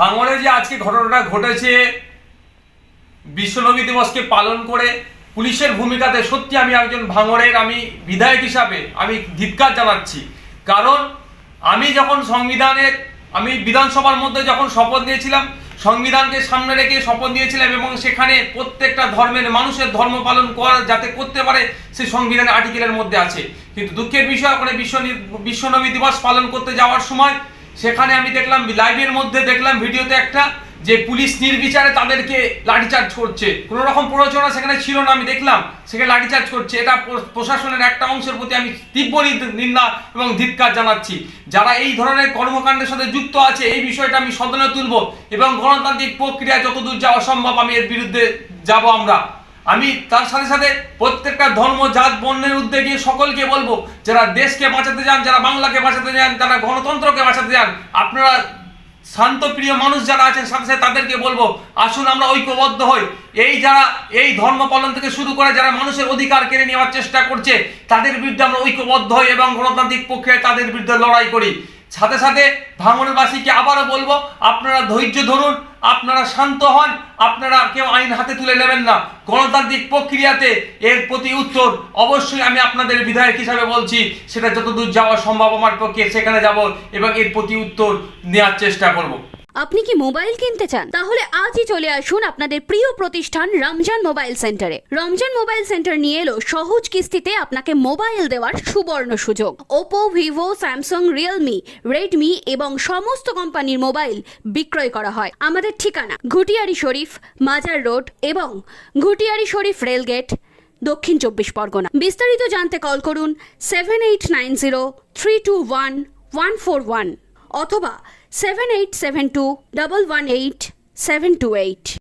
ভাঙড়ে যে আজকে ঘটনাটা ঘটেছে বিশ্বনবী দিবসকে পালন করে পুলিশের ভূমিকাতে সত্যি আমি একজন ভাঙড়ের আমি বিধায়ক হিসাবে আমি ধিক্কার জানাচ্ছি। কারণ আমি যখন সংবিধানের আমি বিধানসভার মধ্যে যখন শপথ নিয়েছিলাম, সংবিধানকে সামনে রেখে শপথ নিয়েছিলাম এবং সেখানে প্রত্যেকটা ধর্মের মানুষের ধর্ম পালন করা যাতে করতে পারে, সেই সংবিধানের আর্টিকেলের মধ্যে আছে। কিন্তু দুঃখের বিষয়, ওখানে বিশ্ব বিশ্বনবী দিবস পালন করতে যাওয়ার সময় সেখানে আমি দেখলাম লাইভের মধ্যে দেখলাম ভিডিওতে একটা যে পুলিশ নির্বিচারে তাদেরকে লাঠিচার্জ করছে। কোনো রকম প্ররোচনা সেখানে ছিল না, আমি দেখলাম, সেখানে লাঠিচার্জ করছে। এটা প্রশাসনের একটা অংশের প্রতি আমি তীব্র নিদ- নিন্দা এবং ধিক্কার জানাচ্ছি। যারা এই ধরনের কর্মকাণ্ডের সাথে যুক্ত আছে, এই বিষয়টা আমি সদনে তুলব এবং গণতান্ত্রিক প্রক্রিয়া যতদূর যাওয়া সম্ভব আমি এর বিরুদ্ধে যাব আমরা। আমি তার সাথে সাথে প্রত্যেকটা ধর্ম, জাত, বর্ণের উদ্যোগে সকলকে বলব, যারা দেশকে বাঁচাতে যান, যারা বাংলাকে বাঁচাতে যান, যারা গণতন্ত্রকে বাঁচাতে যান, আপনারা শান্তপ্রিয় মানুষ যারা আছেন, সাথে সাথে তাদেরকে বলব, আসুন আমরা ঐক্যবদ্ধ হই। এই যারা এই ধর্ম পালন থেকে শুরু করে যারা মানুষের অধিকার কেড়ে নেওয়ার চেষ্টা করছে, তাদের বিরুদ্ধে আমরা ঐক্যবদ্ধ হই এবং গণতান্ত্রিক পক্ষে তাদের বিরুদ্ধে লড়াই করি। সাথে সাথে ভাঙনবাসীকে আবারও বলব, আপনারা ধৈর্য ধরুন, আপনারা শান্ত হন, আপনারা কেউ আইন হাতে তুলে নেবেন না। গণতান্ত্রিক প্রক্রিয়াতে এর প্রতি উত্তর অবশ্যই আমি আপনাদের বিধায়ক হিসাবে বলছি, সেটা যতদূর যাওয়া সম্ভব আমার পক্ষে, সেখানে যাব এবং এর প্রতি উত্তর নেওয়ার চেষ্টা করব। আপনি কি মোবাইল কিনতে চান? তাহলে আজই চলে আসুন আপনাদের প্রিয় প্রতিষ্ঠান রমজান মোবাইল সেন্টারে। রমজান মোবাইল সেন্টার নিয়ে এলো সহজ কিস্তিতে আপনাকে মোবাইল দেওয়ার সুবর্ণ সুযোগ। Oppo Vivo Samsung Realme Redmi এবং সমস্ত কোম্পানির মোবাইল বিক্রয় করা হয় আমাদের ঠিকানা ঘুটিয়ারি শরীফ, মাজার রোড এবং ঘুটিয়ারি শরীফ রেলগেট, দক্ষিণ চব্বিশ পরগনা। বিস্তারিত জানতে কল করুন seven eight nine zero three two one one four one অথবা 7872 118 728.